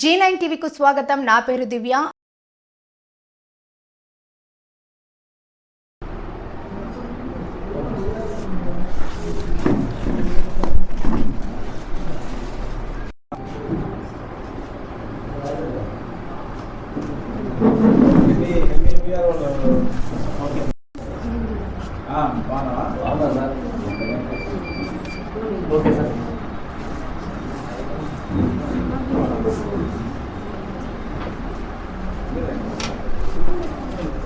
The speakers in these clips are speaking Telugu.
జీ నైన్ టీవీకు స్వాగతం. నా పేరు దివ్య. Okay sir.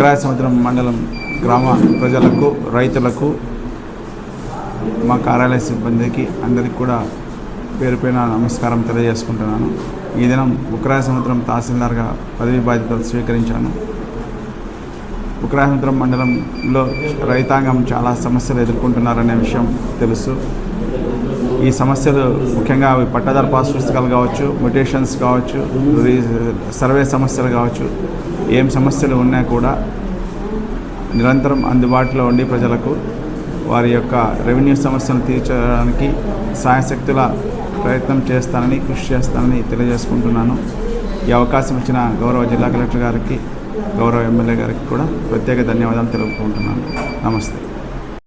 ఉక్రాయ సముద్రం మండలం గ్రామ ప్రజలకు రైతులకు మా కార్యాలయ సిబ్బందికి అందరికీ కూడా పేరు పైన నమస్కారం తెలియజేసుకుంటున్నాను. ఈ దినం ఉక్రాయ సముద్రం తహసీల్దార్గా పదవి బాధ్యతలు స్వీకరించాను. ఉక్రాయ సముద్రం మండలంలో రైతాంగం చాలా సమస్యలు ఎదుర్కొంటున్నారనే విషయం తెలుసు. ఈ సమస్యలు ముఖ్యంగా అవి పట్టాదారు పాస్ పుస్తకాలు కావచ్చు మ్యుటేషన్స్ కావచ్చు సర్వే సమస్యలు కావచ్చు ఏం సమస్యలు ఉన్నా కూడా నిరంతరం అందుబాటులో ఉండి ప్రజలకు వారి యొక్క రెవెన్యూ సమస్యను తీర్చడానికి సాయశక్తుల ప్రయత్నం చేస్తానని కృషి చేస్తానని తెలియజేసుకుంటున్నాను. ఈ అవకాశం ఇచ్చిన గౌరవ జిల్లా కలెక్టర్ గారికి గౌరవ ఎమ్మెల్యే గారికి కూడా ప్రత్యేక ధన్యవాదాలు తెలుపుకుంటున్నాను. నమస్తే.